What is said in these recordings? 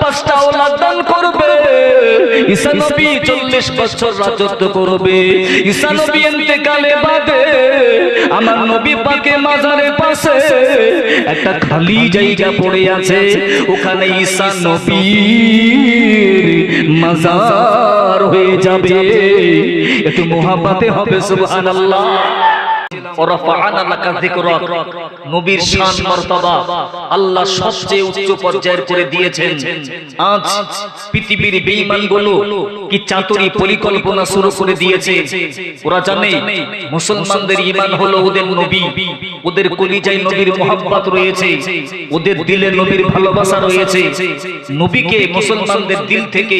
পাঁচটা দান করবে। নবী চল্লিশ বছর রাজত্ব করবে। নবী বাদে আমার নবী পাকে পাশে একটা খালি জায়গা পড়ে আছে। ওখানে ঈসা নবীর মাজার হয়ে যাবে। একটু মোহাব্বতে হবে, সুবহানাল্লাহ। পরিকল্পনা শুরু করে দিয়েছে? ওরা জানে, মুসলমানদের ঈমান হলো ওদের নবী। ওদের কলিজায় নবীর রয়েছে। ওদের দিলে নবীর ভালোবাসা রয়েছে। নবীকে মুসলমানদের দিল থেকে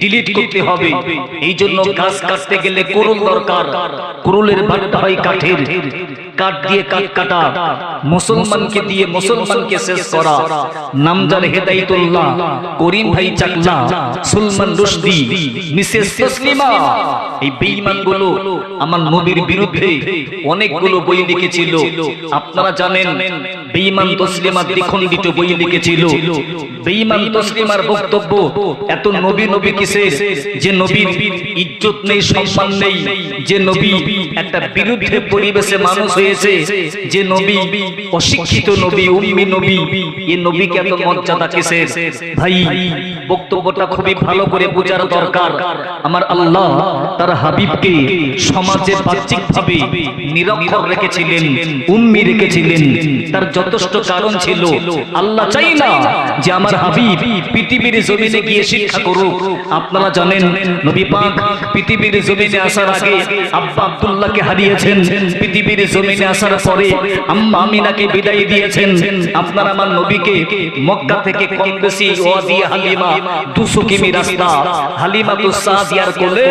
ডিলিট করতে হবে। এই জন্য গাছ কাটতে গেলে করুল দরকার। করুলের ভাটটা হয় কাঠের। কাঠ দিয়ে কাট কাটা, মুসলমানকে দিয়ে মুসলমানকে শেষ করা, নামজার হেদায়তুল্লাহ, করিম ভাই চাকলা সুলমান রুশদি, মিসেস তসলিমা, এই বেঈমানগুলো আমার নবীর বিরুদ্ধে অনেকগুলো বই লিখেছিল। আপনারা জানেন বেঈমান তসলিমা দ্বিখণ্ডিত বই লিখেছিল। বেঈমান তসলিমার বক্তব্য, এত নবী নবী কিসের? যে নবীর ইজ্জত নেই, সম্মান নেই। যে নবী একটা বিরুদ্ধে পরিবেশে মানুষ হয়েছে। যে নবী অশিক্ষিত নবী, উম্মি নবী এই নবীকে এত মর্যাদা কিসের? ভাই, বক্তব্যটা খুবই ভালো করে বোঝার দরকার। আমার আল্লাহ তার হাবিবকে সমাজে বাহ্যিকভাবে নিরক্ষর রেখেছিলেন, উম্মি রেখেছিলেন। তার যথেষ্ট কারণ ছিল। আল্লাহ চাই না যে আমার হাবিব পৃথিবীর জমিনে গিয়ে শিক্ষা করুক। আপনারা জানেন নবী পাক পৃথিবীর জমিনে আসার আগে আব্বা আব্দুল্লাহকে হারিয়েছেন। পৃথিবীর জমিনে আসার পরে আম্মা আমিনাকে বিদায় দিয়েছেন। আপনারা আমার নবীকে মক্কা থেকে কম বেশি ওয়াদি হালিমা 200 কিমি রাস্তা হালিমা তো সাদিয়ার কোলে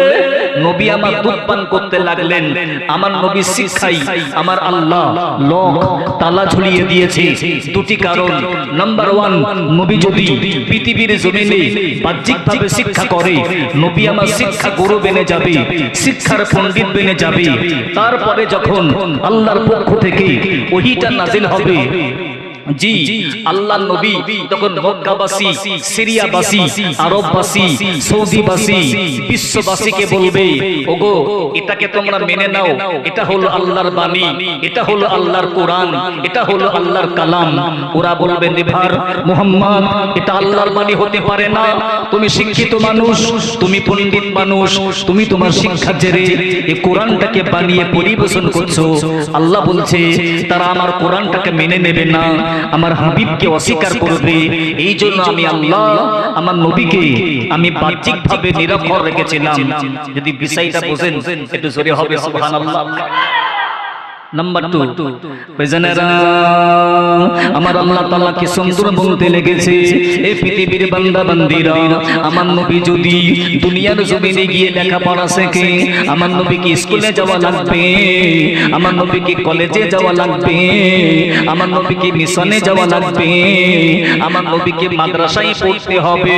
নবী আমার দুধ পান করতে লাগলেন। আমার নবী শিক্ষাই আমার আল্লাহ লক তালা ঝুলিয়ে দিয়েছে। দুটি কারণ। নাম্বার ওয়ান নবী যদি পৃথিবীর জমিনে বাহ্যিকভাবে শিক্ষা করে নবী আমার শিক্ষা গুরু বেনে যাবে। শিক্ষার পণ্ডিত বেনে যাবে। তারপরে যখন আল্লাহর পক্ষ থেকে ওহিটা নাজিল হবে জি আল্লাহ নবী তখন মক্কাবাসী, সিরিয়াবাসী, আরববাসী, সৌদিবাসী, বিশ্ববাসীকে বলবে, ওগো, এটাকে তোমরা মেনে নাও। এটা হলো আল্লাহর বাণী, এটা হলো আল্লাহর কোরআন, এটা হলো আল্লাহর কালাম। ওরা বলবে, নিভার, মুহাম্মদ, এটা আল্লাহর বাণী হতে পারে না। তুমি শিক্ষিত মানুষ, তুমি পণ্ডিত মানুষ, তুমি তোমার শিক্ষার জেরে এই কোরআনটাকে বানিয়ে পরিবেশন করছ। আল্লাহ বলছে, তারা আমার কোরআনটাকে মেনে নেবে না। আমার হাবিবকে অস্বীকার করবে। এই জন্য আমি আল্লাহ আমার নবীকে আমি বাহ্যিক ভাবে নিরক্ষর রেখেছিলাম। যদি বিষয়টা বোঝেন একটু জোরে হবে সুবহানাল্লাহ। নাম্বার টু বেজানেরা আমার আল্লাহ তাআলা কি সুন্দর বলতে লেগেছে? এই পৃথিবীর বান্দা বান্দিরা আমার নবী যদি দুনিয়ার জমিনে গিয়ে লেখাপড়া শেখে আমার নবী কি স্কুলে যাওয়া লাগবে? আমার নবী কি কলেজে যাওয়া লাগবে? আমার নবী কি মিশনে যাওয়া লাগবে? আমার নবীকে মাদ্রাসায় পড়তে হবে?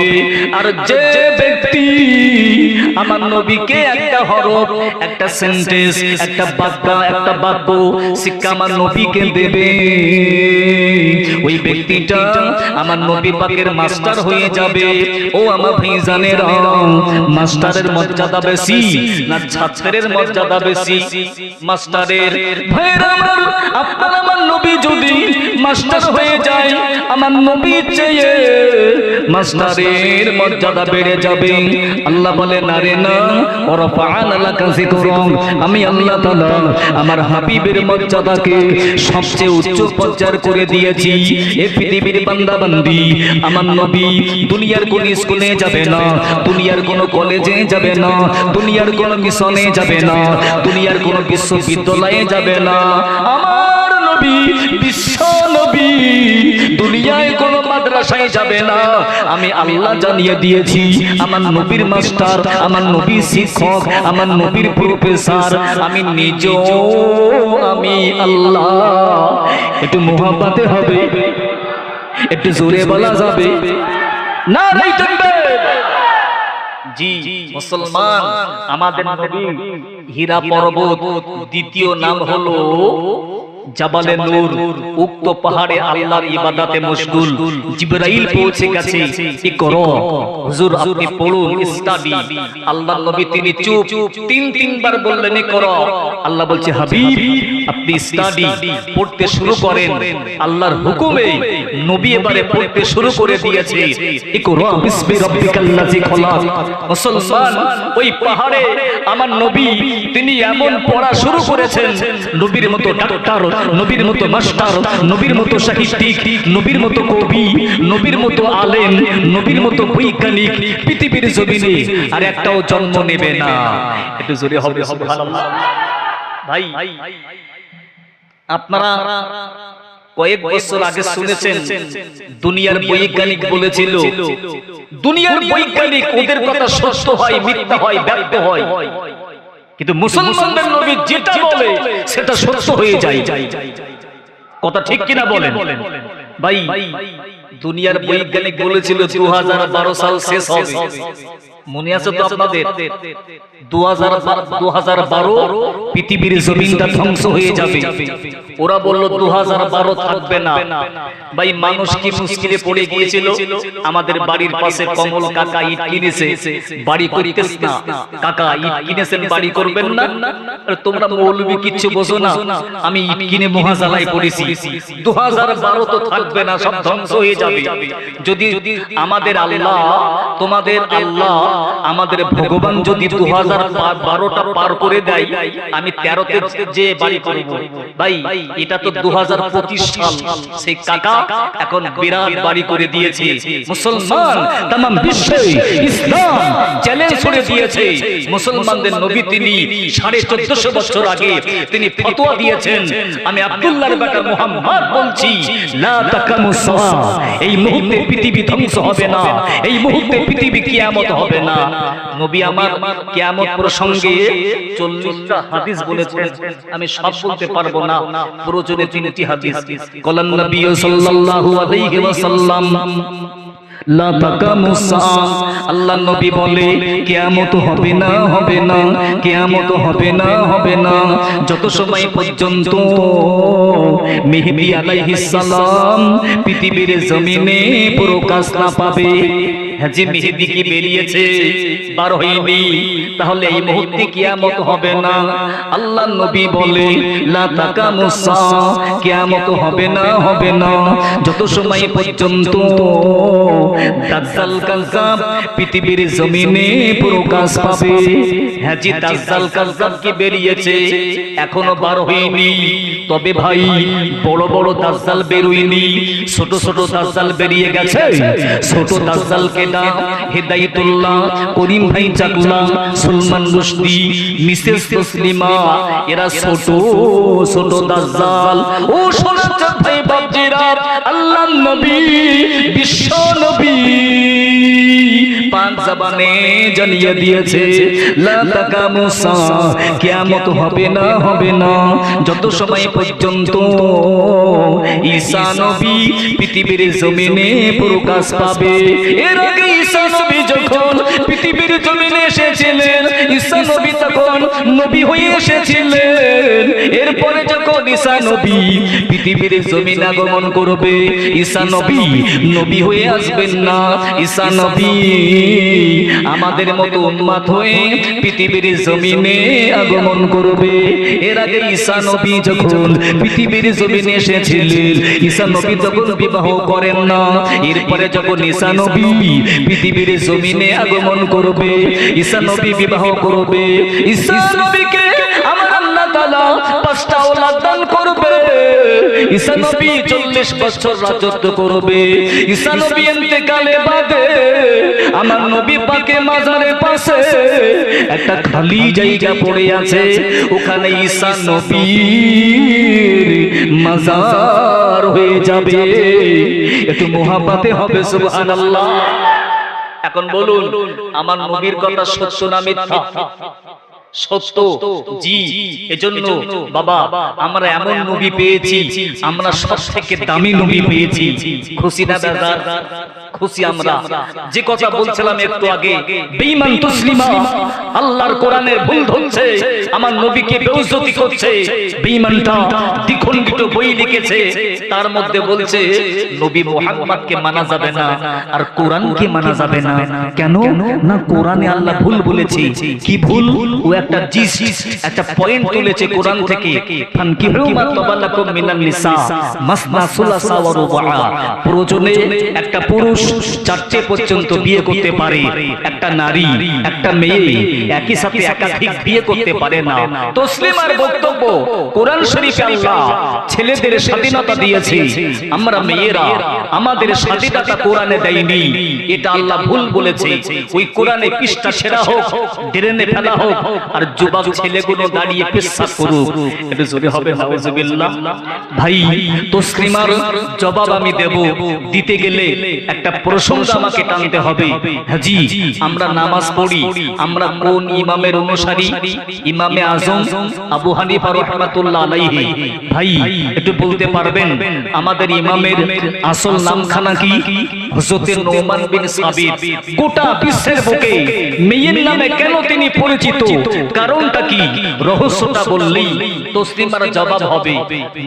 আর যে ব্যক্তি আমার নবীকে একটা হরফ একটা সেন্টেন্স একটা বাক্য একটা বাক্য শিক্ষা আমার নবীকে দেবে। ওই ব্যক্তিটা আমার নবী পাকের মাস্টার হয়ে যাবে। ও আমার ভাইজানেরা মাস্টারের মর্যাদা বেশি না ছাত্রের মর্যাদা বেশি। মাস্টারের ভাইরা আমার আপনার আমার নবী যদি মাস্টার হয়ে যায় আমার নবী চেয়ে মাস্টারের মর্যাদা বেড়ে যাবে। আল্লাহ বলে না রে না ওরা পান এলাকা করুন আমি আল্লাহ তাআলা আমার হাবিবের মর্যাদাকে সবচেয়ে উচ্চ পর্যায়ে করে দিয়েছি। এই পৃথিবীর বান্দা বান্দি আমার নবী দুনিয়ার কোন স্কুলে যাবে না, দুনিয়ার কোন কলেজে যাবে না, দুনিয়ার কোন মিশনে যাবে না, দুনিয়ার কোন বিশ্ববিদ্যালয়ে যাবে না। আমার নবী বিশ্ব দুনিয়ায় কোন মাদ্রাসায় যাবে না। আমি আল্লাহ জানিয়ে দিয়েছি, আমার নবীর মাস্টার, আমার নবীর শিক্ষক, আমার নবীর প্রফেসর, আমি নিজ আমি আল্লাহ। একটু মোহাব্বতে হবে, একটু জোরে বলা যাবে। না নাই জি, মুসলমান, আমাদের নবী হীরা পর্বত দ্বিতীয় নাম হলো জাবালে নূর উক্ত পাহাড়ে আল্লাহর ইবাদতে মশগুল। জিবরাইল পৌঁছে গেছে। কি করো। হুজুর আপনি পড়ুন স্টাডি আল্লাহর নবী তিনি চুপ। তিন তিনবার বললেন করো। আল্লাহ বলছে হাবিব আপনি স্টাডি পড়তে শুরু করেন। আল্লাহর হুকুমে নবী এবারে পড়তে শুরু করে দিয়েছে। ইকরা বিসমি রাব্বিকাল্লাযী খলাক। মুসলমান ওই পাহাড়ে আমার নবী তিনি এমন পড়া শুরু করেছেন নবীর মতো ডাক্তার নবীর মতো মাস্টার, নবীর মতো সাহিত্যিক, নবীর মতো কবি, নবীর মতো নবীর মতো বৈজ্ঞানিক, পৃথিবীর জমিনে আর একটাও জন্ম নেবে না। একটু জোরে হবে ভাই, আপনারা কয়েক বছর আগে শুনেছেন, দুনিয়ার বৈজ্ঞানিক বলেছিল, দুনিয়ার বৈজ্ঞানিক ওদের কথা সত্য হয়, মিথ্যা হয়, ব্যর্থ হয়। কিন্তু মুসলমানদের নবী যেটা বলে সেটা সত্য হয়ে যায়। কথা ঠিক কিনা বলেন? ভাই দুনিয়ার বৈজ্ঞানিক বলেছিল দু সাল শেষ হবে। মনে আছে তো আপনাদের? দু হাজার বারো পৃথিবীর জমিনটা ধ্বংস হয়ে যাবে। ওরা বলল দু হাজার থাকবে না। ভাই মানুষ কি মুশকিলে পড়ে গিয়েছিল? আমাদের বাড়ির পাশে কমল কাকা ইট কিনেছে। বাড়ি করতেছ না। কাকা ইট কিনেছেন বাড়ি করবেন না? তোমরা মৌলবি কিচ্ছু বোঝো না। আমি ইট কিনে মহাজালায় পড়েছি। দু হাজার তো থাকবে না সব ধ্বংস হয়ে যাবে। যদি আমাদের আল্লাহ তোমাদের আল্লাহ আমাদের ভগবান যদি দু হাজার পার করে দেয়, আমি তেরোতে যে বাড়ি করব। ভাই, এটা তো দু হাজার পঁচিশ সাল। সেই কাকা এখন বিরাট বাড়ি করে দিয়েছে। মুসলমান তাম বিশ্বে ইসলাম চ্যালেঞ্জ করে দিয়েছে। মুসলমানদের নবী তিনি সাড়ে চোদ্দশো বছর আগে তিনি ফতোয়া দিয়েছেন। আমি বেটা মুহাম্মদ বলছি এই মুহূর্তে পৃথিবী ধ্বংস হবে না। এই মুহূর্তে পৃথিবী কিয়ামত হবে না। নবী আমার কেমন প্রসঙ্গে 40টা হাদিস বলেছেন। আমি সব বলতে পারব না। প্রয়োজনে তিনটি হাদিস। কলান নবী সাল্লাল্লাহু আলাইহি ওয়াসাল্লাম আল্লাহ নবী বলে, কিয়ামত হবে না হবে না, কিয়ামত হবে না হবে না। যত সময় পর্যন্ত মেহেদি আলাইহিস সালাম পৃথিবীর জমিনে প্রকাশ না পাবে হাজি মেহেদি বেরিয়েছে, বার হয়নি, তাহলে এই মুহূর্তে হবে না। আল্লাহ নবী বলে, লা তাকামু সাআ। কিয়ামত হবে না হবে না। যত সময় পর্যন্ত দাজ্জাল কাজ্জাব, পৃথিবীর জমিনে প্রকাশ পাবে। হ্যাঁ দাজ্জাল কাজ্জাব কি বেরিয়েছে? এখনও বার হয়নি। তবে ভাই, বড় বড় দাজ্জাল বেরোয়নি। ছোট ছোট দাজ্জাল বেরিয়ে গেছে। ছোট দাজ্জালকে না হেদায়েতুল্লাহ, করিম ভাই চাকলা, সুলমান রুশদি, মিসেস তসলিমা, এরা ছোট ছোট দাজ্জাল। ও সোনা ভাই বাপজিরা আল্লাহ নবী, বিশ্ব নবী পাঁচ জবানে জানিয়ে দিয়েছে, লা তাকামু কিয়ামত হবে না হবে না। যত সময় পর্যন্ত ঈসা নবী পৃথিবীর জমিনে প্রকাশ পাবে, এর আগে ঈসা নবী যখন পৃথিবীর জমিনে এসেছিলেন ঈসা নবী তখন নবী হয়ে এসেছিলেন। এরপরে যখন ঈসা নবী পৃথিবীর জমিন আগমন করবে, ঈসা নবী নবী হয়ে আসবেন না। ঈসা নবী আমাদের মতো উন্মাদ হয়ে পৃথিবীর জমিনে আগমন করবে। এর আগে ঈসা নবী যখন পৃথিবীর জমিনে এসেছিলেন, ঈসা নবী তখন বিবাহ করেন না। এরপরে যখন ঈসা নবী পৃথিবীর জমিনে আগমন করবে, ঈসা নবী বিবাহ করবে। করবে। ঈসা নবী 40 বছর রাজত্ব করবে। ঈসা নবী ইন্তেকালে বাদে আমার নবী পাকে মাজারের পাশে একটা খালি জায়গা পড়ে আছে। ওখানে ঈসা নবীর মাজার হয়ে যাবে। একটু মোহাব্বতে হবে, সুবহানাল্লাহ। এখন বলুন আমার নবীর কথা সত্য না মিথ্যা? সত্য জি এজন্য বাবা আমরা এমন নবী পেয়েছি আমরা সব থেকে দামি নবী পেয়েছি খুশি না দাদা। খুশি আমরা। যে কথা বলছিলাম একটু আগে বেঈমান তুসলিমা আল্লাহর কোরআনের ভুল ধরছে আমার নবীকে বেউজ্জতি করছে বেঈমানটা দ্বিখণ্ডিত বই লিখেছে তার মধ্যে বলছে নবী মুহাম্মদকে মানা যাবে না আর কোরআনকে মানা যাবে না। কেন? না কোরআনে আল্লাহ ভুল বলেছে। কি ভুল? ও একটা জিস একটা পয়েন্ট তুলেছে কোরআন থেকে। ফানকিহু মা তাবালাকুম মিনান নিসা মাসনা সুলাসা ওয়া রুবা প্রয়োজনে একটা পুরুষ চারটে পর্যন্ত বিয়ে করতে পারে। একটা নারী, একটা মেয়ে, একই সাথে একাধিক বিয়ে করতে পারে না। তসলিমার বক্তব্য, কোরআন শরীফে আল্লাহ ছেলেদের স্বাধীনতা দিয়েছে। আমরা মেয়েরা, আমাদের স্বাধীনতা কোরআনে দেয়নি। এটা আল্লাহ ভুল বলেছে। ওই কোরআনে পৃষ্ঠা সেরা হোক, ড্রেনে ফেলা হোক, আর যুবক ছেলেগুলো দাঁড়িয়ে পেশাব করুক। এটা জোরে হবে নাউজুবিল্লাহ। ভাই, তসলিমার জবাব আমি দেব। দিতে গেলে একটা প্রশংসা আমাকে টানতে হবে। হাজি আমরা নামাজ পড়ি আমরা কোন ইমামের অনুসারী? ইমামে আজম আবু হানিফা রাহমাতুল্লাহ আলাইহি। ভাই একটু বলতে পারবেন আমাদের ইমামের আসল নামখানা কি? হযরত নোমান বিন সাবিত। গোটা বিশ্বের বুকে মেয়ের নামে কেন তিনি পরিচিত? কারণটা কি? রহস্যটা বললেই তসলিমার জবাব হবে।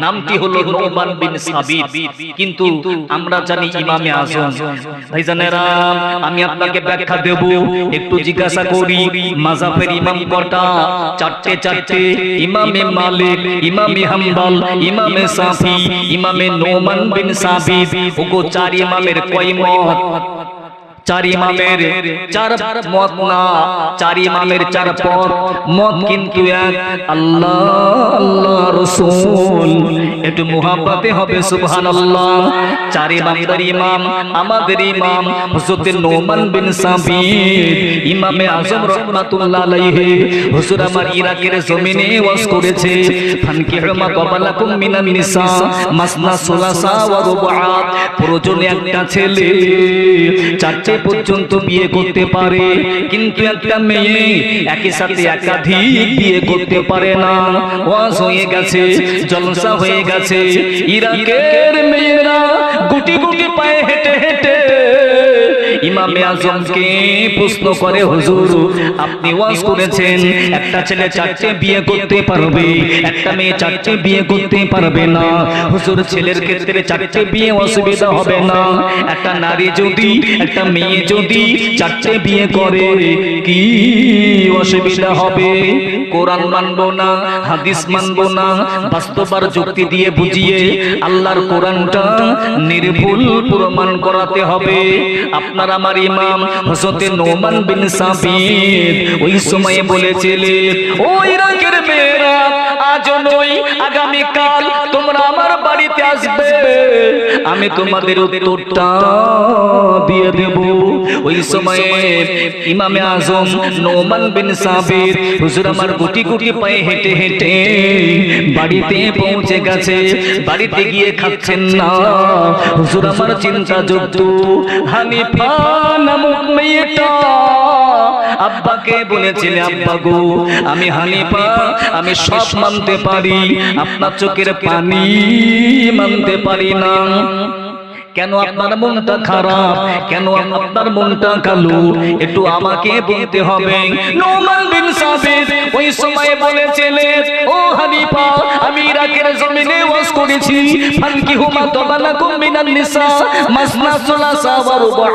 নামটি হলো নোমান বিন সাবিত। কিন্তু আমরা জানি ইমামে আজম ভাইজানেরা, আমি আপনাকে ব্যাখ্যা দেব, একটু জিজ্ঞাসা করি মাজাফের ইমাম কটা? চারটে চারটে, ইমামে মালিক, ইমামে হাম্বল, ইমামে সাফি, ইমামে নোমান বিন সাবিত ওগো চার ইমামের কয় মত? চার ইমামের চার মত না চার ইমামের চার পথ মত কিন্তু এক আল্লাহ আল্লাহ রসুল। একটু মুহাব্বতে হবে সুবহানাল্লাহ। চার ইমামদের ইমাম আমাদের ইমাম হযরত নোমান বিন সাবিত ইমামে আজম রাহমাতুল্লাহ আলাইহি হুজুর আমার ইরাকের জমিনে ওয়াজ করেছে। ফানকিহু মা ক্বাবালাকুম মিনান নিসা মাসনা সুলাসা ওয়া রুবআত। প্রয়োজনে একটা ছেলে। চারটে পর্যন্ত বিয়ে করতে পারে। কিন্তু একটা মেয়ে একই সাথে একাধিক বিয়ে করতে পারে না। ওয়াজ হয়ে গেছে, জলসা হয়ে গেছে। ইরাকের মেয়েরা গুটি গুটি পায়ে হেঁটে হেঁটে ইমামে আজমকে প্রশ্ন করে হুজুর আপনি ওয়াজ করেছেন একটা ছেলে চারটে বিয়ে করতে পারবে একটা মেয়ে চারটে বিয়ে করতে পারবে না হুজুর ছেলের ক্ষেত্রে চারটে বিয়ে অসুবিধা হবে না একটা নারী যদি একটা মেয়ে যদি চারটে বিয়ে করে কি অসুবিধা হবে? কোরআন মানবো না, হাদিস মানবো না, বাস্তবার যুক্তি দিয়ে বুঝিয়ে আল্লাহর কোরআনটা নির্ভুল প্রমাণ করাতে হবে। আপনার আমার ইমাম হযরত নোমান বিন সাবিত ওই সময়ে বলেছিলেন, ওই ইরাকের মেয়েরা আজ নয় আগামী কাল তোমরা আমার বাড়িতে আসবে। আমি তোমাদের উত্তরটা দিয়ে দেব। ওই সময়ে ইমামে আজম নোমান বিন সাবিত হুজুর আমার গুটি গুটি পায়ে হেঁটে হেঁটে বাড়িতে পৌঁছে গেছে। বাড়িতে গিয়ে খাচ্ছেন না। হুজুর আমার চিন্তা যুক্ত। হানিফা নামক মেয়েটা আব্বাকে বলেছিলে আব্বা গো, আমি হানিফা, আমি সব মানতে পারি, আপনার চোখের পানি মানতে পারি না। কেন আপনার মনটা খারাপ? কেন আপনার মনটা কালো একটু আমাকে বলতে হবে। নোমান বিন সাবিত ওই সময় বলেছিলেন ও হানিফা আমি ইরাকের জমিনে ওয়াজ করেছি। ফানকি হুমা তবালাকুম মিনান নিসা মাসনা সুলাসা ওয়া রুবা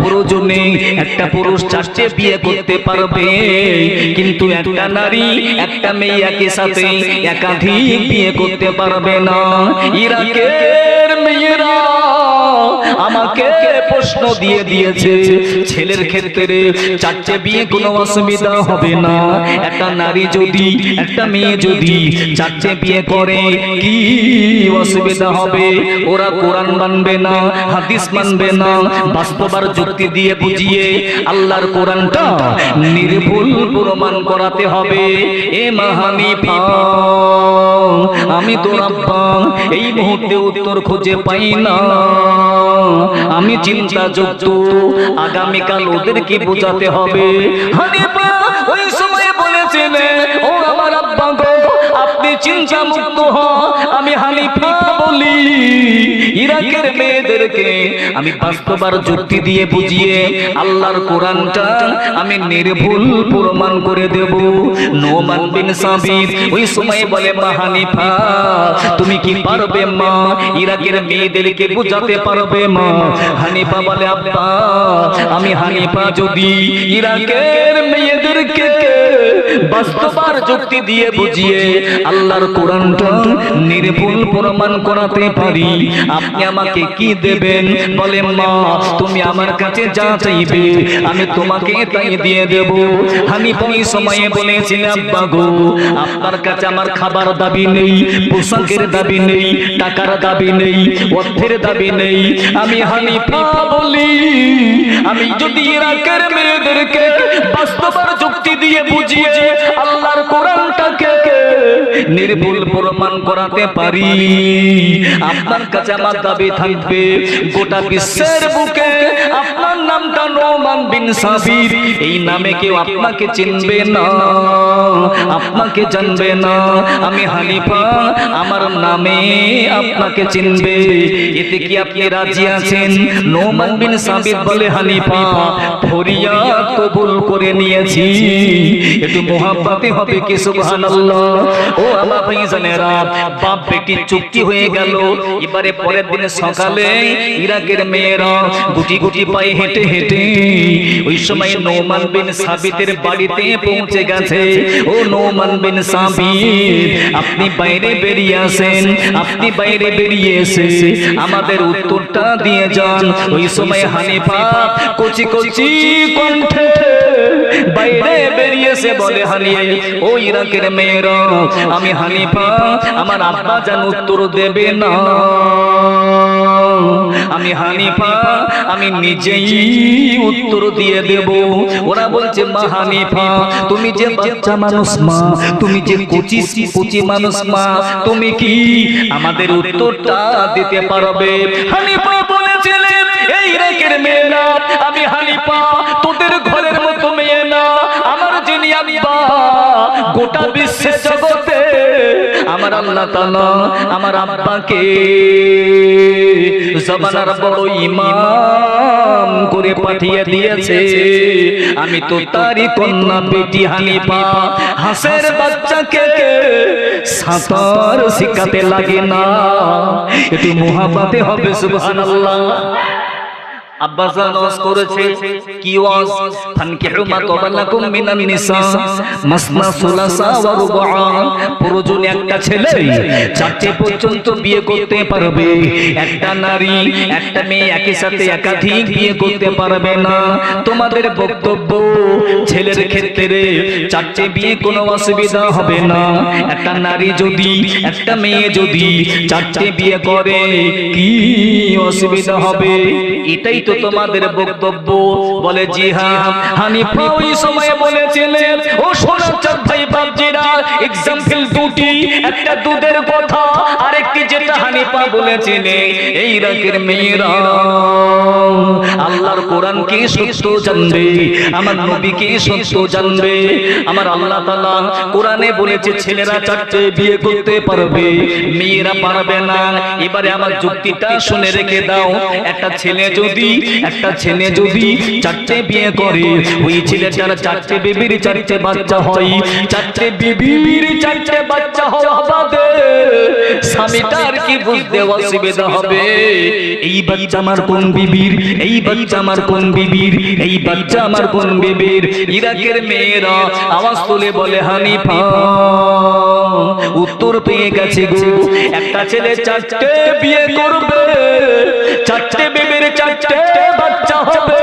প্রয়োজনে একটা পুরুষ চারটে বিয়ে করতে পারবে। কিন্তু একটা নারী একটা মেয়ে একই সাথে একাধিক বিয়ে করতে পারবে না। ইরাকের মেয়েরা আমাকে প্রশ্ন দিয়ে দিয়েছে, ছেলের ক্ষেত্রে চারটে বিয়ে কোনো অসুবিধা হবে না। একটা নারী যদি, একটা মেয়ে যদি চারটে বিয়ে করে, কি অসুবিধা হবে? ওরা কোরআন মানবে না, হাদিস মানবে না, বাস্তবার যুক্তি দিয়ে বুঝিয়ে আল্লাহর কোরআনটা নির্ভুল প্রমাণ করাতে হবে। এ মাহানিফা আমি আব্বা এই মুহূর্তে উত্তর খুঁজে পাই না। আমি চিন্তা যুক্ত আগামীকাল ওদেরকে বোঝাতে হবে। ওই সময় বলেছিলেন তুই চিন্তা মুক্ত হ, আমি হানিফা বলি। ইরাকের মেয়েদেরকে আমি বাস্তবার যুক্তি দিয়ে বুঝিয়ে আল্লাহর কোরআনটা আমি নির্ভুল প্রমাণ করে দেব। নোমান বিন সাবির ওই সময় বলে, মা হানিফা, তুমি কি পারবে মা? ইরাকের মেয়েদেরকে বুঝাতে পারবে মা? হানিফা বলে, আব্বা, আমি হানিফা যদি ইরাকের মেয়েদেরকে বাস্তবার যুক্তি দিয়ে বুঝিয়ে আল্লাহর কোরআনটা নির্ভুল প্রমাণ করাতে পারি। আপনি আমাকে কি দেবেন? বলে, মা, তুমি আমার কাছে যা চাইবে, আমি তোমাকে তাই দিয়ে দেব। আমি ওই সময়ে বলেছিলাম, আব্বা গো, আপনার কাছে আমার খাবার দাবি নেই, পোশাকের দাবি নেই, টাকার দাবি নেই, অর্থের দাবি নেই। আমি হানিফা বলি, আমি যদি ইরাকের মেয়েদেরকে বাস্তবের যুক্তি দিয়ে বুঝিয়ে আল্লাহর কোরআনটাকে নির্ভুল প্রমাণ করাতে পারি। আপনার কাছে আমার দাবি থাকবে, গোটা বিশ্বের বুকে আপনার নামটা নোমান বিন সাবির। এই নামে কেউ আপনাকে চিনবে না, আপনাকে জানবে না। আমি হানিফা, আমার নামে আপনাকে চিনবে। এতে কি আপনি রাজি আছেন? নোমান বিন সাবির বলে, হানিফা ফরিয়াদ কবুল করে নিয়েছি। একটু মোহাব্বতে হবে কি, সুবহানাল্লাহ। আমার ভাইজানেরা বাপ বেটি চুক্তি হয়ে গেল। এবারে পরের দিনে সকালে ইরাকের মেয়েরা গুটি গুটি পায়ে হেঁটে হেঁটে ওই সময় নোমান বিন সাবিতের বাড়িতে পৌঁছে গেছে। ও নোমান বিন সাবিত, আপনি বাইরে বেরিয়ে আসেন, আপনি বাইরে বেরিয়ে এসে আমাদের উত্তরটা দিয়ে যান। ওই সময় হানিফা কচি কচি কণ্ঠে বাইরে বেরিয়েছে বলে হানিয়ে ও ইরাকের মেয়েরা আমি হানিফা আমার আব্বা যেন উত্তর দেবে না। আমি হানিফা আমি নিজেই উত্তর দিয়ে দেব। ওরা বলছে মা হানিফা তুমি যে বাচ্চা মানুষ মা তুমি যে কচি কচি মানুষ মা তুমি কি আমাদের উত্তরটা দিতে পারবে? হানিফা বলেছিলেন এই মেয়েরা আমি হানিফা গোটা বিশ্বের জগতে আমার আল্লাহ তাআলা আমার আব্বাকে জমানার বড় ইমাম করে পাঠিয়ে দিয়েছে। আমি তো তারই কন্যা বেটি হানিফা। হাসের বাচ্চাকে সাঁতার শিখাতে লাগে না। একটু মুহাব্বাতে হবে সুবহানাল্লাহ। আব্বাসান ওয়াজ করেছে, কি ওয়াজ? মা মিনান নিসা। মাসনা সুলাসা ওয়া রুবা একটা ছেলে, চারটে পর্যন্ত বিয়ে করতে পারবে। একটা নারী, একটা মেয়ে একই সাথে একাধিক বিয়ে করতে পারবে না। তোমাদের বক্তব্য, ছেলের ক্ষেত্রে চারটে বিয়ে কোনো অসুবিধা হবে না। একটা নারী যদি, একটা মেয়ে যদি চারটে বিয়ে করে, কি অসুবিধা হবে? এটাই তো তোমাদের বক্তব্য বলে জি হ্যাঁ হানিফা ওই সময় বলেছিলেন, ও সোনার চাঁদ ভাই বাপজিরা এক্সাম্পল দুটি, একটা দুধের কথা, আরেকটি যেটা হানিফা বলেছিলেন, এই রাকের মেয়েরা, আল্লাহর কোরআন কে সত্য জানবে? আমার নবী কে সত্য জানবে? আমার আল্লাহ তাআলা কোরআনে বলেছে, ছেলেরা চারটে বিয়ে করতে পারবে, মেয়েরা পারবে না। এবারে আমার যুক্তিটা শুনে রেখে দাও, একটা ছেলে যদি একটা ছেলে যদি চারটে বিয়ে করে ওই ছেলেটার চারটে বেবির চারটে বাচ্চা হয়। চারটে বিবির চারটে বাচ্চা বাদে স্বামীটার কি বুঝতে অসুবিধা হবে? এই বাচ্চা আমার কোন বিবির? এই বাচ্চা আমার কোন বিবির? এই বাচ্চা আমার কোন বিবির? ইরাকের মেয়েরা আওয়াজ তুলে বলে, হানিফা, উত্তর পেয়ে গেছে গো। একটা ছেলে চারটে বিয়ে করবে। চারটে চারটে বাচ্চা হবে।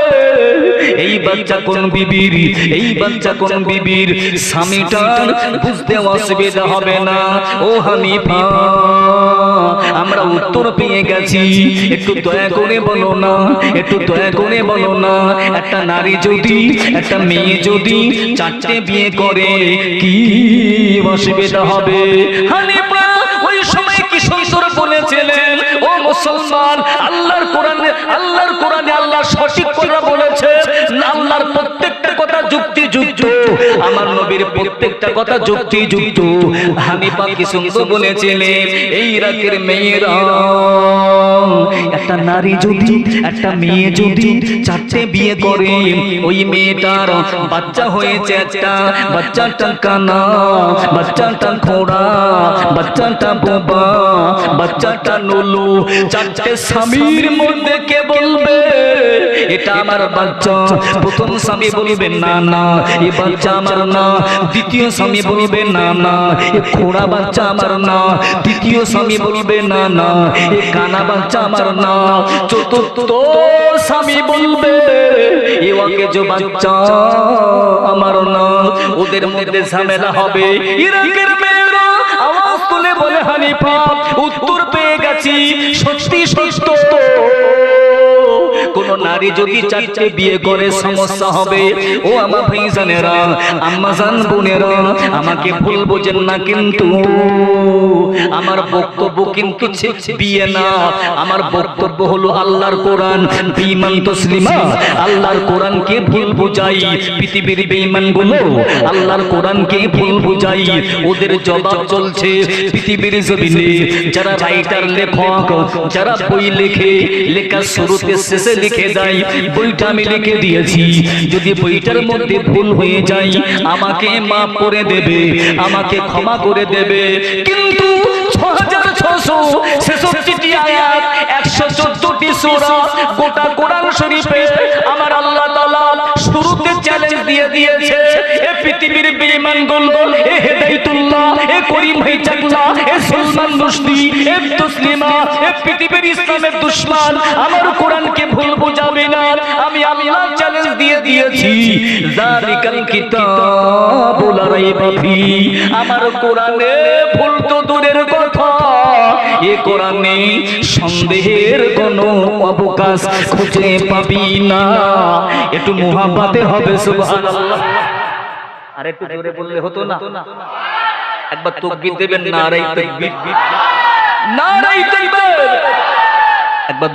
এই বাচ্চা কোন বিবির? এই বাচ্চা কোন বিবির? স্বামীটার বুঝতে অসুবিধা হবে না। ও হানিফা, আমরা উত্তর পেয়ে গেছি। একটু দয়া করে বলো না, একটু দয়া করে বলো না। একটা নারী যদি, একটা মেয়ে যদি চারটে বিয়ে করে, কি অসুবিধা হবে? আল্লাহ বলেছে, আল্লাহর প্রত্যেকটা কথা যুক্তি যুক্ত আমার নবীর প্রত্যেকটা কথা যুক্তি যুক্ত হানিফা কি সুন্দর বলেছিলেন এই রাতের মেয়েরা একটা নারী যদি, একটা মেয়ে যদি চারটে বিয়ে করে, ওই মেয়েটার বাচ্চা হয়েছে একটা বাচ্চাটা কানা বাচ্চাটা খোড়া বাচ্চাটা বোবা বাচ্চাটা নলু। চারটে স্বামীর মধ্যে কে বলবে? এটা আমার বাচ্চা। প্রথম স্বামী বলবে না না এ বাচ্চা আমার না। দ্বিতীয় স্বামী বলবে না না এ খোড়া বাচ্চা আমার না। তৃতীয় স্বামী বলবে না না এ কানা বাচ্চা আমার না। চতুর্থ স্বামী বলবে এ ওকে যে বাচ্চা আমার না। ওদের মধ্যে ঝামেলা হবে। ইরাকের মেয়েরা আওয়াজ তুলে বলে হানিফা উত্তর পেয়ে গেছি। সত্যি সত্য। কোন নারী যদি বিয়ে করে, সমস্যা হবে। ও আমার আমাকে ভুল বোঝেন না কিন্তু। আমার বক্তব্য কিন্তু বিয়ে না। আমার বক্তব্য হলো আল্লাহর কোরআন। তসলিমা, আল্লাহর কোরআনকে ভুল বোঝাই। পৃথিবীর আল্লাহর কোরআনকে ভুল ওদের জবাব চলছে পৃথিবীর জমিনে। যারা রাইটার লেখক, যারা বই লেখে লেখার শুরুতে শেষে লিখে দেয় বইটা আমি লিখে দিয়েছি। যদি বইটার মধ্যে ভুল হয়ে যায় আমাকে মাফ করে দেবে আমাকে ক্ষমা করে দেবে। কিন্তু ছ হাজার ছশো ছেষট্টি আয়াত একশো চোদ্দটি সূরা গোটা কোরআন শরীফে আমার আল্লাহ তালা শুরুতে চ্যালেঞ্জ দিয়ে দিয়েছে। পৃথিবীর বেঈমান গোলগোল এ হেদায়েতুল্লাহ, এ করিম ভাই চাকলা, এ সুলমান রুশদি, এ তসলিমা, এ পৃথিবীর ইসলামের দুশমন। আমার কোরআনকে ভুল বোঝাবে না। আমি আল্লাহ চ্যালেঞ্জ দিয়ে দিয়েছি। জালিকাল কিতাবু লা রাইবা ফি আমার কোরআনে ভুল তো দূরের কথা। এ কোরআনে সন্দেহের কোনো অবকাশ খুঁজে পাবি না। একটু মুহাব্বাতে হবে, সুবহানাল্লাহ। আর একটু জোরে বললে হতো না। একবার তকবির দেবেন নারাই তাকবীর। নারাই তাকবীর। একবার